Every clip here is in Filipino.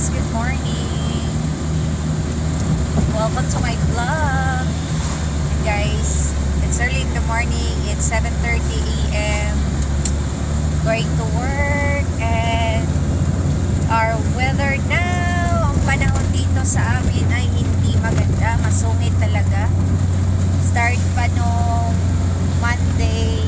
guys, good morning. Welcome to my vlog. And guys, it's early in the morning. It's 7:30 a.m. Going to work and our weather now, ang panahon dito sa amin ay hindi maganda, masungit talaga. Start pa nung Monday,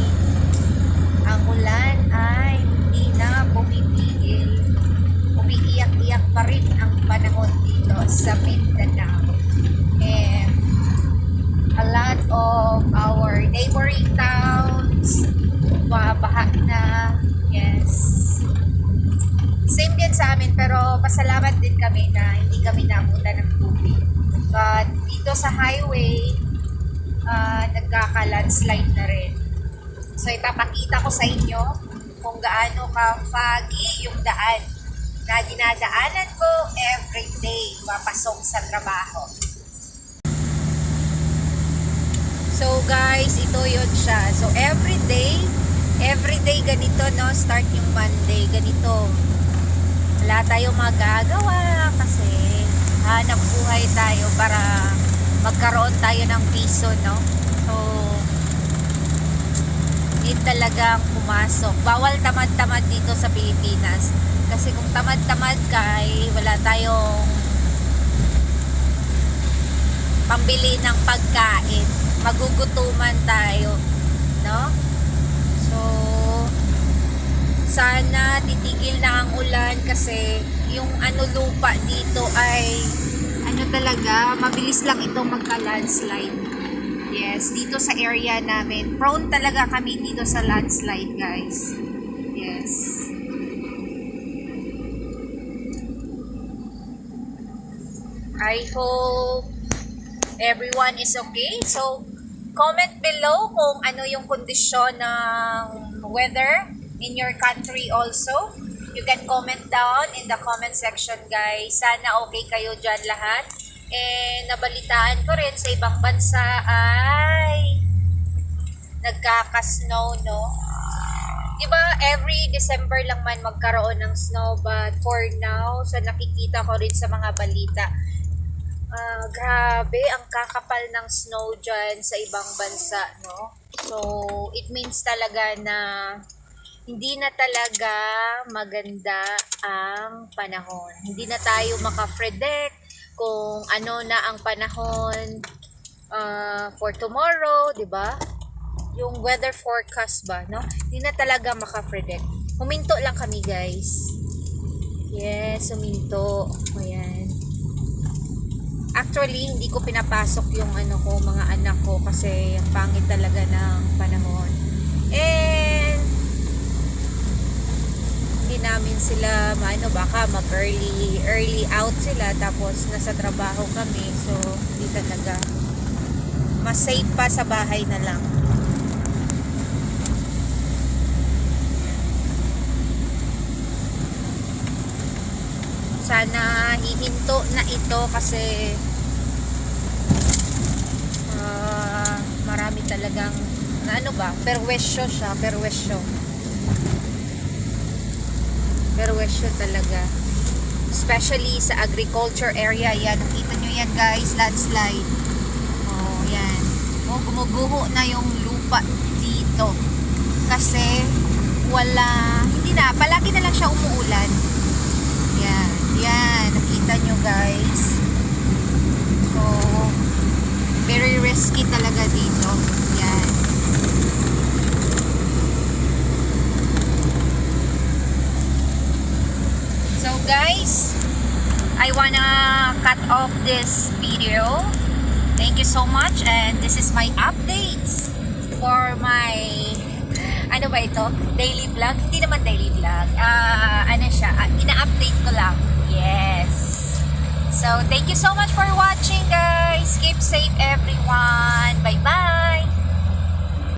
pasalamat din kami na hindi kami naabutan ng tubig. But dito sa highway, ah, nagkaka-landslide na rin. So ipapakita ko sa inyo kung gaano ka-foggy yung daan na dinadaanan ko every day papasok sa trabaho. So guys, ito yun siya. So every day, every day ganito no, start yung Monday, ganito. Wala tayong magagawa kasi hanap buhay tayo para magkaroon tayo ng piso, no? So, need talagang pumasok. Bawal tamad-tamad dito sa Pilipinas. Kasi kung tamad-tamad ka, ay wala tayong pambili ng pagkain. Magugutuman tayo. No? So, sana titigil na ang ulan kasi yung ano lupa dito ay ano talaga, mabilis lang itong magka-landslide. Yes, dito sa area namin. Prone talaga kami dito sa landslide, guys. Yes. I hope everyone is okay. So, comment below kung ano yung kondisyon ng weather in your country also. You can comment down in the comment section, guys. Sana okay kayo dyan lahat. And nabalitaan ko rin sa ibang bansa ay nagkaka-snow, no? Diba, every December lang man magkaroon ng snow, but for now, sa nakikita ko rin sa mga balita, ah, grabe, ang kakapal ng snow dyan sa ibang bansa, no? So, it means talaga na hindi na talaga maganda ang panahon. Hindi na tayo maka-predict kung ano na ang panahon uh, for tomorrow, 'di ba? Yung weather forecast ba, no? Hindi na talaga maka-predict. Huminto lang kami, guys. Yes, huminto. Ayan. Actually, hindi ko pinapasok yung ano ko, mga anak ko kasi ang pangit talaga ng panahon. And hindi namin sila maano baka mag early early out sila tapos nasa trabaho kami so hindi talaga. Mas safe pa sa bahay na lang. Sana hihinto na ito kasi ah, marami talagang na ano ba perwesyo siya perwesyo perwesyo talaga. Especially sa agriculture area yan. Nakita nyo yan guys. Landslide. Oh yan. Oh gumuguho na yung lupa dito. Kasi wala hindi na. Palagi na lang siya umuulan. Yan. Yan. Nakita nyo guys. So very risky talaga dito yan So guys, I wanna cut off this video. Thank you so much and this is my updates for my ano ba ito? Daily vlog? Hindi naman daily vlog. Ah, ano siya? Ah, ina-update ko lang. Yes. So, thank you so much for watching guys. Keep safe everyone.